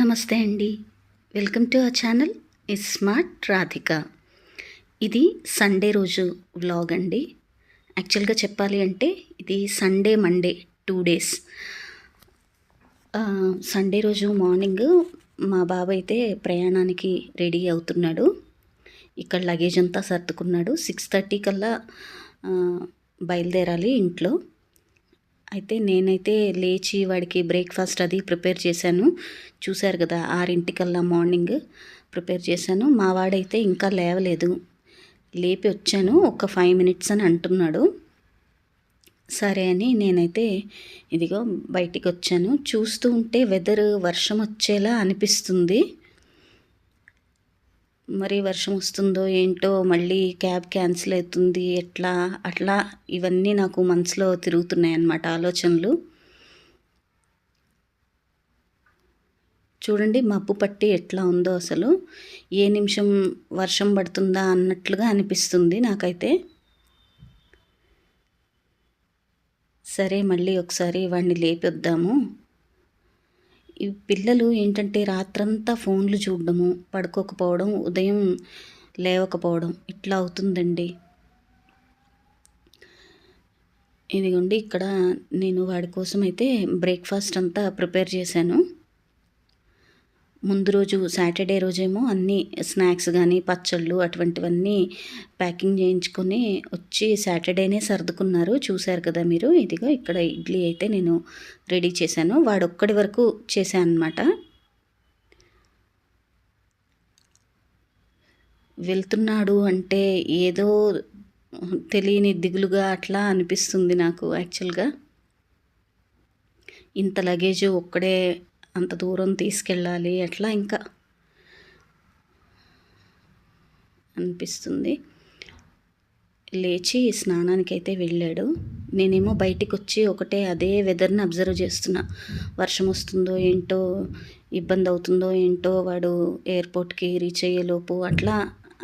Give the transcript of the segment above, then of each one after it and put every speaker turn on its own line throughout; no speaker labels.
నమస్తే అండి. Welcome to our channel is smart Radhika. ఇది సండే రోజు వ్లాగ్ అండి. యాక్చువల్గా చెప్పాలి అంటే ఇది Sunday Monday two days. Sunday రోజు మార్నింగ్ మా బాబు అయితే ప్రయాణానికి రెడీ అవుతున్నాడు. ఇక్కడ లగేజ్ అంతా సర్దుకున్నాడు. సిక్స్ థర్టీ కల్లా బయలుదేరాలి ఇంట్లో. అయితే నేనైతే లేచి వాడికి బ్రేక్ఫాస్ట్ అది ప్రిపేర్ చేశాను. చూశారు కదా ఆరింటికల్లా మార్నింగ్ ప్రిపేర్ చేశాను. మా వాడైతే ఇంకా లేవలేదు. లేపి వచ్చాను ఒక ఫైవ్ మినిట్స్ అని అంటున్నాడు. సరే అని నేనైతే ఇదిగో బయటికి వచ్చాను చూస్తూ ఉంటే వెదర్ వర్షం వచ్చేలా అనిపిస్తుంది. మరి వర్షం వస్తుందో ఏంటో మళ్ళీ క్యాబ్ క్యాన్సిల్ అవుతుంది ఎట్లా? అట్లా ఇవన్నీ నాకు మనసులో తిరుగుతున్నాయి అన్నమాట ఆలోచనలు. చూడండి మబ్బు పట్టి ఎట్లా ఉందో అసలు. ఏ నిమిషం వర్షం పడుతుందా అన్నట్లుగా అనిపిస్తుంది నాకైతే. సరే మళ్ళీ ఒకసారి వాడిని లేపొద్దాము. ఈ పిల్లలు ఏంటంటే రాత్రంతా ఫోన్లు చూడడము పడుకోకపోవడం ఉదయం లేవకపోవడం ఇట్లా అవుతుందండి. ఇదిగోండి ఇక్కడ నేను వాడి కోసం అయితే బ్రేక్ఫాస్ట్ అంతా ప్రిపేర్ చేశాను. ముందు రోజు సాటర్డే రోజేమో అన్నీ స్నాక్స్ కానీ పచ్చళ్ళు అటువంటివన్నీ ప్యాకింగ్ చేయించుకొని వచ్చి సాటర్డేనే సర్దుకున్నారు. చూశారు కదా మీరు? ఇదిగో ఇక్కడ ఇడ్లీ అయితే నేను రెడీ చేశాను. వాడొక్కడి వరకు చేశాను అనమాట వెళ్తున్నాడు అంటే ఏదో తెలియని దిగులుగా అట్లా అనిపిస్తుంది నాకు యాక్చువల్గా. ఇంత లగేజ్ ఒక్కడే అంత దూరం తీసుకెళ్ళాలి అట్లా ఇంకా అనిపిస్తుంది. లేచి స్నానానికి అయితే వెళ్ళాడు. నేనేమో బయటికి వచ్చి ఒకటే అదే వెదర్ని అబ్జర్వ్ చేస్తున్నా. వర్షం వస్తుందో ఏంటో ఇబ్బంది అవుతుందో ఏంటో వాడు ఎయిర్పోర్ట్కి రీచ్ అయ్యేలోపు అట్లా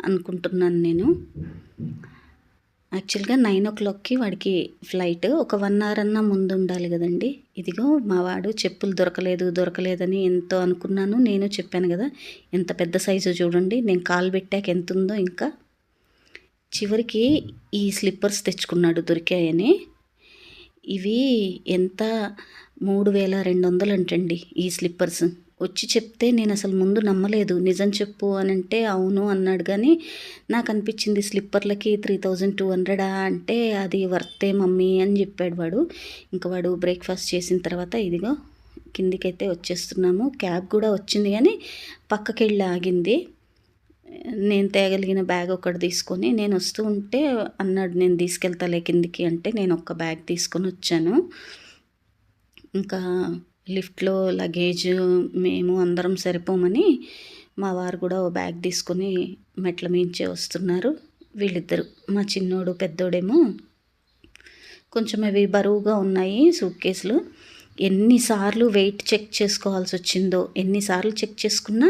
అనుకుంటున్నాను నేను. యాక్చువల్గా నైన్ ఓ క్లాక్కి వాడికి ఫ్లైట్ ఒక వన్ అవర్ అన్నా ముందు ఉండాలి కదండి. ఇదిగో మా వాడు చెప్పులు దొరకలేదు దొరకలేదని ఎంతో అనుకున్నాను. నేను చెప్పాను కదా ఎంత పెద్ద సైజు చూడండి. నేను కాలు పెట్టాక ఎంత ఉందో ఇంకా. చివరికి ఈ స్లిప్పర్స్ తెచ్చుకున్నాడు దొరికాయని. ఇవి ఎంత? మూడు వేల రెండు వందలు అంటండి ఈ స్లిప్పర్స్. వచ్చి చెప్తే నేను అసలు ముందు నమ్మలేదు. నిజం చెప్పు అని అంటే అవును అన్నాడు కానీ నాకు అనిపించింది స్లిప్పర్లకి త్రీ థౌజండ్ టూ హండ్రెడా అంటే అది వర్తే మమ్మీ అని చెప్పాడు వాడు. ఇంకా వాడు బ్రేక్ఫాస్ట్ చేసిన తర్వాత ఇదిగో కిందికైతే వచ్చేస్తున్నాము. క్యాబ్ కూడా వచ్చింది కానీ పక్కకి వెళ్ళి ఆగింది. నేను తేగలిగిన బ్యాగ్ ఒకటి తీసుకొని నేను వస్తూ ఉంటే అన్నాడు నేను తీసుకెళ్తాలే కిందికి అంటే నేను ఒక్క బ్యాగ్ తీసుకొని వచ్చాను. ఇంకా లిఫ్ట్లో లగేజ్ మేము అందరం సరిపోమని మా వారు కూడా ఓ బ్యాగ్ తీసుకొని మెట్ల మించే వస్తున్నారు. వీళ్ళిద్దరు మా చిన్నోడు పెద్దోడేమో కొంచెం అవి బరువుగా ఉన్నాయి సూట్ కేసులు. ఎన్నిసార్లు వెయిట్ చెక్ చేసుకోవాల్సి వచ్చిందో ఎన్నిసార్లు చెక్ చేసుకున్నా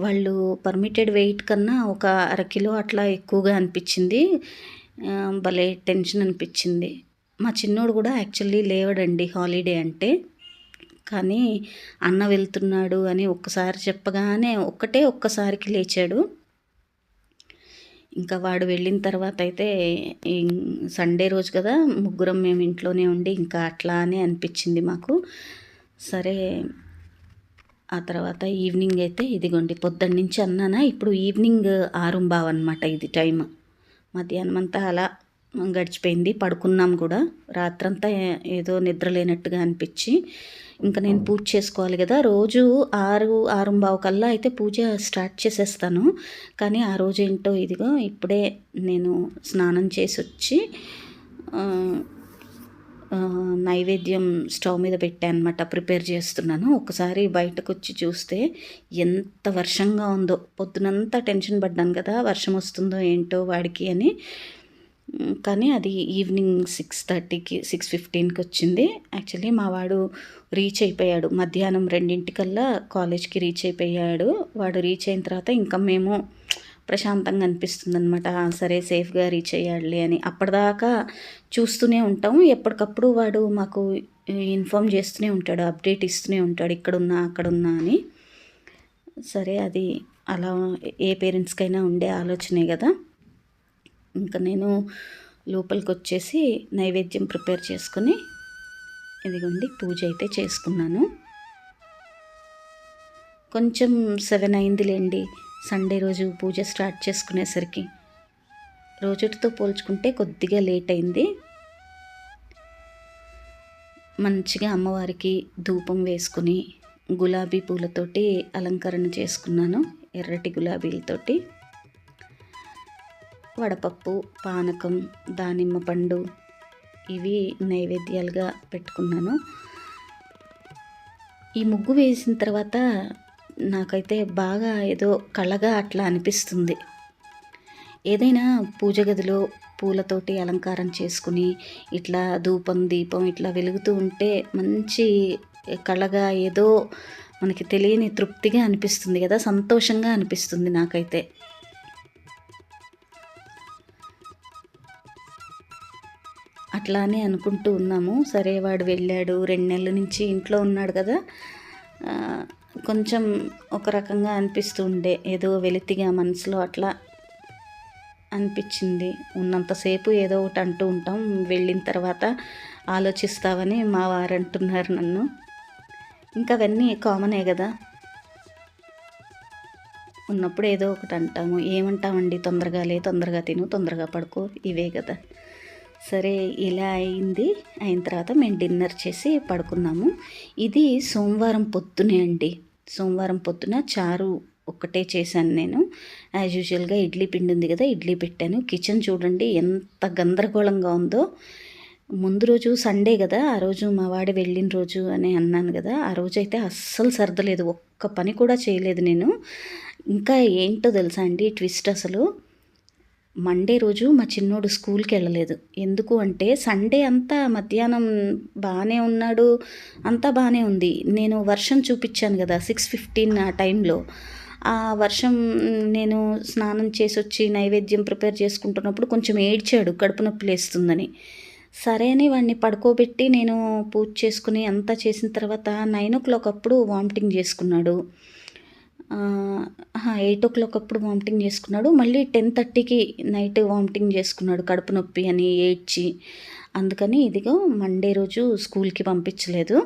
వాళ్ళు పర్మిటెడ్ వెయిట్ కన్నా ఒక అరకిలో అట్లా ఎక్కువగా అనిపించింది. భలే టెన్షన్ అనిపించింది. మా చిన్నోడు కూడా యాక్చువల్లీ లేవడండి హాలిడే అంటే. కానీ అన్న వెళ్తున్నాడు అని ఒక్కసారి చెప్పగానే ఒక్కటే ఒక్కసారికి లేచాడు. ఇంకా వాడు వెళ్ళిన తర్వాత అయితే సండే రోజు కదా ముగ్గురం మేము ఇంట్లోనే ఉండి ఇంకా అట్లా అని అనిపించింది మాకు. సరే ఆ తర్వాత ఈవినింగ్ అయితే ఇదిగోండి పొద్దున్న నుంచి అన్నానా ఇప్పుడు ఈవినింగ్ ఆరుంబావ్ అనమాట ఇది టైం మధ్యాహ్నం అంతా అలా గడిచిపోయింది పడుకున్నాం కూడా. రాత్రంతా ఏదో నిద్ర లేనట్టుగా అనిపించి ఇంకా నేను పూజ చేసుకోవాలి కదా రోజు ఆరు ఆరుంబావు కల్లా అయితే పూజ స్టార్ట్ చేసేస్తాను. కానీ ఆ రోజు ఏంటో ఇదిగో ఇప్పుడే నేను స్నానం చేసి వచ్చి నైవేద్యం స్టవ్ మీద అనమాట ప్రిపేర్ చేస్తున్నాను. ఒకసారి బయటకు వచ్చి చూస్తే ఎంత వర్షంగా ఉందో పొద్దునంతా టెన్షన్ పడ్డాను కదా వర్షం వస్తుందో ఏంటో వాడికి అని. కానీ అది ఈవినింగ్ సిక్స్ థర్టీకి సిక్స్ ఫిఫ్టీన్కి వచ్చింది. యాక్చువల్లీ మా వాడు రీచ్ అయిపోయాడు. మధ్యాహ్నం రెండింటికల్లా కాలేజ్కి రీచ్ అయిపోయాడు. వాడు రీచ్ అయిన తర్వాత ఇంకా మేము ప్రశాంతంగా అనిపిస్తుంది అనమాట సరే సేఫ్గా రీచ్ అయ్యాడులే అని. అప్పటిదాకా చూస్తూనే ఉంటాం. ఎప్పటికప్పుడు వాడు మాకు ఇన్ఫామ్ చేస్తూనే ఉంటాడు. అప్డేట్ ఇస్తూనే ఉంటాడు. ఇక్కడున్నా అక్కడున్నా అని. సరే అది అలా ఏ పేరెంట్స్కైనా ఉండే ఆలోచనే కదా. ఇంకా నేను లోపలికి వచ్చేసి నైవేద్యం ప్రిపేర్ చేసుకొని ఇదిగోండి పూజ అయితే చేసుకున్నాను. కొంచెం సెవెన్ అయిందిలేండి. సండే రోజు పూజ స్టార్ట్ చేసుకునేసరికి. రోజుటితో పోల్చుకుంటే కొద్దిగా లేట్ అయింది. మంచిగా అమ్మవారికి ధూపం వేసుకుని గులాబీ పూలతోటి అలంకరణ చేసుకున్నాను ఎర్రటి గులాబీలతోటి. వడపప్పు పానకం దానిమ్మ పండు ఇవి నైవేద్యాలుగా పెట్టుకున్నాను. ఈ ముగ్గు వేసిన తర్వాత నాకైతే బాగా ఏదో కళగా అట్లా అనిపిస్తుంది. ఏదైనా పూజ గదిలో పూలతోటి అలంకారం చేసుకుని ఇట్లా ధూపం దీపం ఇట్లా వెలుగుతూ ఉంటే మంచి కళగా ఏదో మనకి తెలియని తృప్తిగా అనిపిస్తుంది కదా సంతోషంగా అనిపిస్తుంది నాకైతే. అట్లానే అనుకుంటూ ఉన్నాము. సరే వాడు వెళ్ళాడు. రెండు నెలల నుంచి ఇంట్లో ఉన్నాడు కదా. కొంచెం ఒక రకంగా అనిపిస్తూ ఉండే. ఏదో వెలితిగా మనసులో అట్లా అనిపించింది. ఉన్నంతసేపు ఏదో ఒకటి అంటూ ఉంటాం. వెళ్ళిన తర్వాత ఆలోచిస్తావని మా వారు అంటున్నారు నన్ను. ఇంకా అవన్నీ కామనే కదా. ఉన్నప్పుడు ఏదో ఒకటి అంటాము. ఏమంటామండి? తొందరగా లే తొందరగా తిను తొందరగా పడుకో. ఇవే కదా. సరే ఇలా అయింది. అయిన తర్వాత మేము డిన్నర్ చేసి పడుకున్నాము. ఇది సోమవారం పొద్దునే అండి. సోమవారం పొద్దున చారు ఒక్కటే చేశాను నేను. యాజ్ యూజువల్గా ఇడ్లీ పిండి ఉంది కదా ఇడ్లీ పెట్టాను. కిచెన్ చూడండి ఎంత గందరగోళంగా ఉందో. ముందు రోజు సండే కదా ఆ రోజు మా వాడి వెళ్ళిన రోజు అని అన్నాను కదా ఆ రోజు అయితే అస్సలు సర్దలేదు. ఒక్క పని కూడా చేయలేదు నేను. ఇంకా ఏంటో తెలుసా అండి ట్విస్ట్ అసలు. మండే రోజు మా చిన్నోడు స్కూల్కి వెళ్ళలేదు. ఎందుకు అంటే సండే అంతా మధ్యాహ్నం బాగానే ఉన్నాడు అంతా బాగానే ఉంది. నేను వర్షం చూపించాను కదా సిక్స్ ఫిఫ్టీన్ ఆ టైంలో. ఆ వర్షం నేను స్నానం చేసి వచ్చి నైవేద్యం ప్రిపేర్ చేసుకుంటున్నప్పుడు కొంచెం ఏడ్చాడు కడుపు నొప్పి లేస్తుందని. సరే అని వాడిని పడుకోబెట్టి నేను పూజ చేసుకుని అంతా చేసిన తర్వాత నైన్ ఓ క్లాక్ అప్పుడు వామిటింగ్ చేసుకున్నాడు. ఎయిట్ ఓ క్లాక్ అప్పుడు వామిటింగ్ చేసుకున్నాడు. మళ్ళీ టెన్ థర్టీకి నైట్ వామిటింగ్ చేసుకున్నాడు కడుపు నొప్పి అని ఏడ్చి. అందుకని ఇదిగో మండే రోజు స్కూల్కి పంపించలేదు.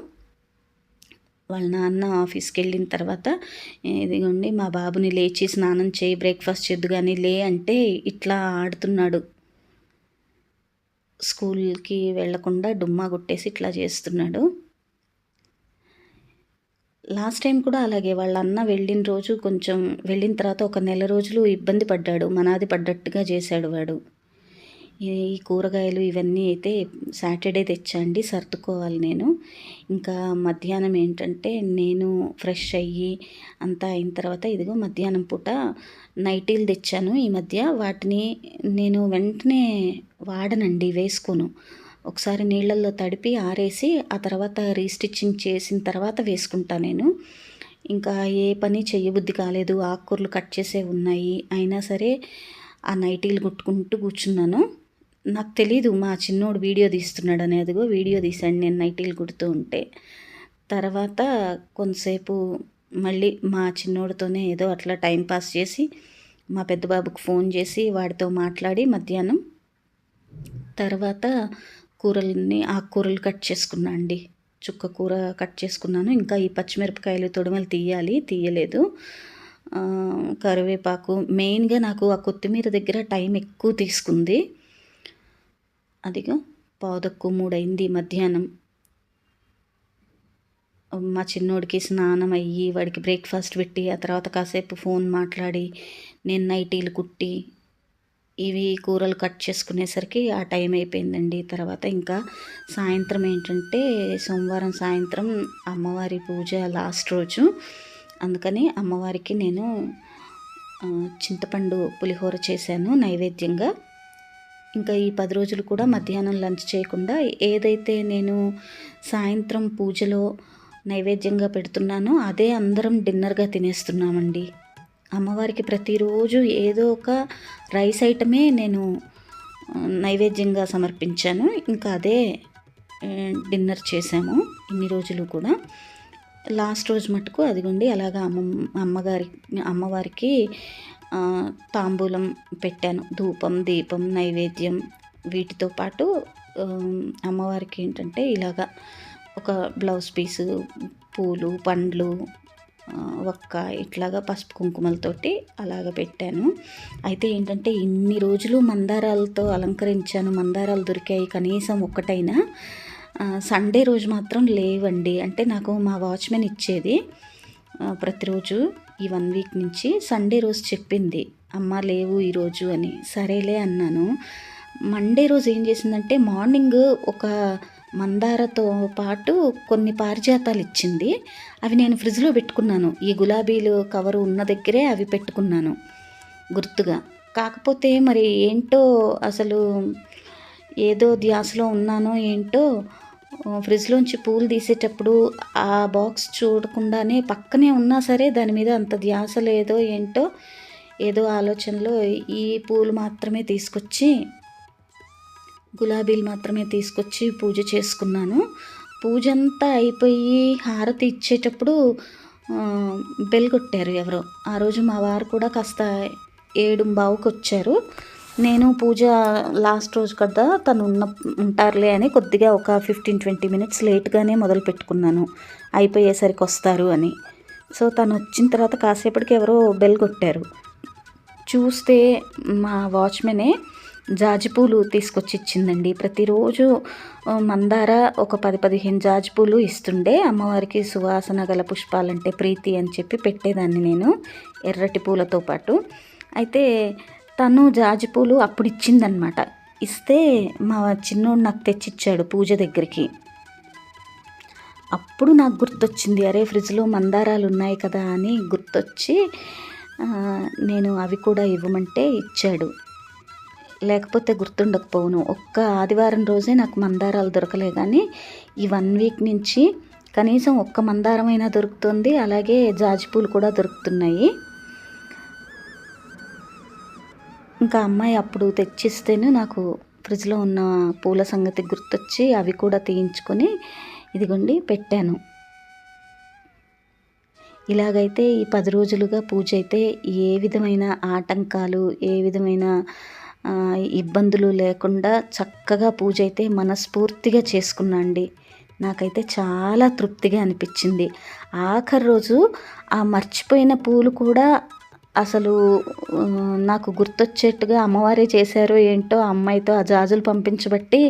వాళ్ళ నాన్న ఆఫీస్కి వెళ్ళిన తర్వాత ఇదిగోండి మా బాబుని లేచి స్నానం చేయి బ్రేక్ఫాస్ట్ చేద్దు కానీ లే అంటే ఇట్లా ఆడుతున్నాడు. స్కూల్కి వెళ్ళకుండా డుమ్మా కొట్టేసి ఇట్లా చేస్తున్నాడు. లాస్ట్ టైం కూడా అలాగే వాళ్ళ అన్న వెళ్ళిన రోజు కొంచెం వెళ్ళిన తర్వాత ఒక నెల రోజులు ఇబ్బంది పడ్డాడు మనాది పడ్డట్టుగా చేశాడు వాడు. ఈ కూరగాయలు ఇవన్నీ అయితే సాటర్డే తెచ్చండి సర్దుకోవాలి నేను. ఇంకా మధ్యాహ్నం ఏంటంటే నేను ఫ్రెష్ అయ్యి అంతా అయిన తర్వాత ఇదిగో మధ్యాహ్నం పూట నైటీలు తెచ్చాను. ఈ మధ్య వాటిని నేను వెంటనే వాడనండి వేసుకోను. ఒకసారి నీళ్ళల్లో తడిపి ఆరేసి ఆ తర్వాత రీస్టిచ్చింగ్ చేసిన తర్వాత వేసుకుంటా నేను. ఇంకా ఏ పని చెయ్యబుద్ధి కాలేదు. ఆకుకూరలు కట్ చేసే ఉన్నాయి. అయినా సరే ఆ నైటీలు కుట్టుకుంటూ కూర్చున్నాను. నాకు తెలీదు మా చిన్నోడు వీడియో తీస్తున్నాడు అనేదిగో వీడియో తీశాను నేను నైటీలు కుడుతూ ఉంటే. తర్వాత కొంతసేపు మళ్ళీ మా చిన్నోడితోనే ఏదో అట్లా టైం పాస్ చేసి మా పెద్ద బాబుకు ఫోన్ చేసి వాడితో మాట్లాడి మధ్యాహ్నం. తర్వాత కూరలన్నీ ఆకుకూరలు కట్ చేసుకున్నా అండి. చుక్క కూర కట్ చేసుకున్నాను. ఇంకా ఈ పచ్చిమిరపకాయలు తొడిమలు తీయాలి. తీయలేదు. కరివేపాకు. మెయిన్గా నాకు ఆ కొత్తిమీర దగ్గర టైం ఎక్కువ తీసుకుంది. అదిగా పావుదక్కు మూడైంది మధ్యాహ్నం. మా చిన్నోడికి స్నానం అయ్యి వాడికి బ్రేక్ఫాస్ట్ పెట్టి ఆ తర్వాత కాసేపు ఫోన్ మాట్లాడి నేను నైటీలు కుట్టి ఇవి కూరలు కట్ చేసుకునేసరికి ఆ టైం అయిపోయిందండి. తర్వాత ఇంకా సాయంత్రం ఏంటంటే సోమవారం సాయంత్రం అమ్మవారి పూజ లాస్ట్ రోజు. అందుకని అమ్మవారికి నేను చింతపండు పులిహోర చేశాను నైవేద్యంగా. ఇంకా ఈ పది రోజులు కూడా మధ్యాహ్నం లంచ్ చేయకుండా ఏదైతే నేను సాయంత్రం పూజలో నైవేద్యంగా పెడుతున్నానో అదే అందరం డిన్నర్గా తినేస్తున్నామండి. అమ్మవారికి ప్రతిరోజు ఏదో ఒక రైస్ ఐటమే నేను నైవేద్యంగా సమర్పించాను. ఇంకా అదే డిన్నర్ చేశాము ఇన్ని రోజులు కూడా. లాస్ట్ రోజు మటుకు అదిగోండి అలాగా అమ్మ అమ్మగారి అమ్మవారికి తాంబూలం పెట్టాను. ధూపం దీపం నైవేద్యం వీటితో పాటు అమ్మవారికి ఏంటంటే ఇలాగా ఒక బ్లౌజ్ పీసు పూలు పండ్లు ఒక్క ఇట్లాగా పసుపు కుంకుమలతోటి అలాగ పెట్టాను. అయితే ఏంటంటే ఇన్ని రోజులు మందారాలతో అలంకరించాను మందారాలు దొరికాయి కనీసం ఒక్కటైనా. సండే రోజు మాత్రం లేవండి. అంటే నాకు మా వాచ్మెన్ ఇచ్చేది ప్రతిరోజు ఈ వన్ వీక్ నుంచి. సండే రోజు చెప్పింది అమ్మ లేవు ఈరోజు అని. సరేలే అన్నాను. మండే రోజు ఏం చేసిందంటే మార్నింగ్ ఒక మందారతో పాటు కొన్ని పారిజాతాలు ఇచ్చింది. అవి నేను ఫ్రిడ్జ్లో పెట్టుకున్నాను. ఈ గులాబీలు కవరు ఉన్న దగ్గరే అవి పెట్టుకున్నాను గుర్తుగా. కాకపోతే మరి ఏంటో అసలు ఏదో ధ్యాసలో ఉన్నానో ఏంటో ఫ్రిడ్జ్లోంచి పూలు తీసేటప్పుడు ఆ బాక్స్ చూడకుండానే పక్కనే ఉన్నా సరే దాని మీద అంత ధ్యాస లేదో ఏంటో ఏదో ఆలోచనలో ఈ పూలు మాత్రమే తీసుకొచ్చి గులాబీలు మాత్రమే తీసుకొచ్చి పూజ చేసుకున్నాను. పూజ అంతా అయిపోయి హారతి ఇచ్చేటప్పుడు బెల్ కొట్టారు ఎవరో. ఆ రోజు మా వారు కూడా కాస్త ఏడు బావుకి వచ్చారు నేను పూజ లాస్ట్ రోజు కదా తను ఉన్న ఉంటారులే అని కొద్దిగా ఒక ఫిఫ్టీన్ ట్వంటీ మినిట్స్ లేట్గానే మొదలు పెట్టుకున్నాను. అయిపోయేసరికి వస్తారు అని. సో తను వచ్చిన తర్వాత కాసేపటికి ఎవరో బెల్ కొట్టారు. చూస్తే మా వాచ్మెనే జాజి పూలు తీసుకొచ్చి ఇచ్చిందండి. ప్రతిరోజు మందార ఒక పది పదిహేను జాజి పూలు ఇస్తుండే. అమ్మవారికి సువాసన గల పుష్పాలంటే ప్రీతి అని చెప్పి పెట్టేదాన్ని నేను ఎర్రటి పూలతో పాటు. అయితే తను జాజి పూలు అప్పుడు ఇచ్చిందనమాట ఇస్తే మా చిన్నోడు నాకు తెచ్చిచ్చాడు పూజ దగ్గరికి. అప్పుడు నాకు గుర్తొచ్చింది అరే ఫ్రిడ్జ్లో మందారాలు ఉన్నాయి కదా అని గుర్తొచ్చి నేను అవి కూడా ఇవ్వమంటే ఇచ్చాడు. లేకపోతే గుర్తుండకపోవును. ఒక్క ఆదివారం రోజే నాకు మందారాలు దొరకలే కానీ ఈ వన్ వీక్ నుంచి కనీసం ఒక్క మందారమైనా దొరుకుతుంది. అలాగే జాజి పూలు కూడా దొరుకుతున్నాయి. ఇంకా అమ్మాయి అప్పుడు తెచ్చిస్తేనే నాకు ఫ్రిడ్జ్లో ఉన్న పూల సంగతి గుర్తొచ్చి అవి కూడా తీయించుకొని ఇదిగోండి పెట్టాను. ఇలాగైతే ఈ పది రోజులుగా పూజ అయితే ఏ విధమైన ఆటంకాలు ఏ విధమైన ఇబ్బందులు లేకుండా చక్కగా పూజ అయితే మనస్ఫూర్తిగా చేసుకున్నా అండి నాకైతే చాలా తృప్తిగా అనిపించింది. ఆఖరి రోజు ఆ మర్చిపోయిన పూలు కూడా అసలు నాకు గుర్తొచ్చేట్టుగా అమ్మవారే చేశారో ఏంటో అమ్మాయితో ఆ జాజులు పంపించబట్టి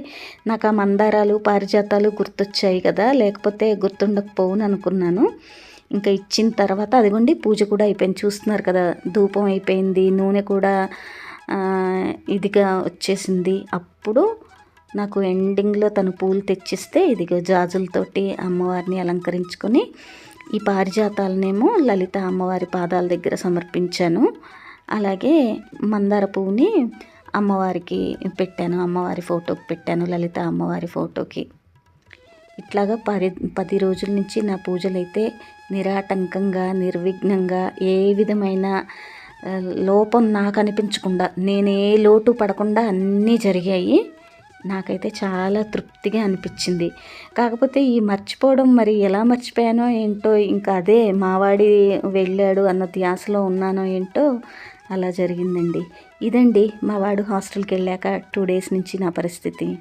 నాకు ఆ మందారాలు పారిజాతాలు గుర్తొచ్చాయి కదా. లేకపోతే గుర్తుండకపోవును అనుకున్నాను. ఇంకా ఇచ్చిన తర్వాత అదిగోండి పూజ కూడా అయిపోయింది. చూస్తున్నారు కదా ధూపం అయిపోయింది నూనె కూడా ఇదిగా వచ్చేసింది. అప్పుడు నాకు ఎండింగ్లో తను పూలు తెచ్చిస్తే ఇదిగో జాజులతోటి అమ్మవారిని అలంకరించుకొని ఈ పారిజాతాలనేమో లలిత అమ్మవారి పాదాల దగ్గర సమర్పించాను. అలాగే మందార పువ్వుని అమ్మవారికి పెట్టాను అమ్మవారి ఫోటోకి పెట్టాను లలిత అమ్మవారి ఫోటోకి. ఇట్లాగా పది పది రోజుల నుంచి నా పూజలు అయితే నిరాటంకంగా నిర్విఘ్నంగా ఏ విధమైన లోపం నాకు అనిపించకుండా నేనే లోటు పడకుండా అన్నీ జరిగాయి. నాకైతే చాలా తృప్తిగా అనిపించింది. కాకపోతే ఈ మర్చిపోవడం మరి ఎలా మర్చిపోయానో ఏంటో ఇంకా అదే మావాడి వెళ్ళాడు అన్న ధ్యాసలో ఉన్నానో ఏంటో అలా జరిగిందండి. ఇదండి మా వాడు హాస్టల్కి వెళ్ళాక టూ డేస్ నుంచి నా పరిస్థితి.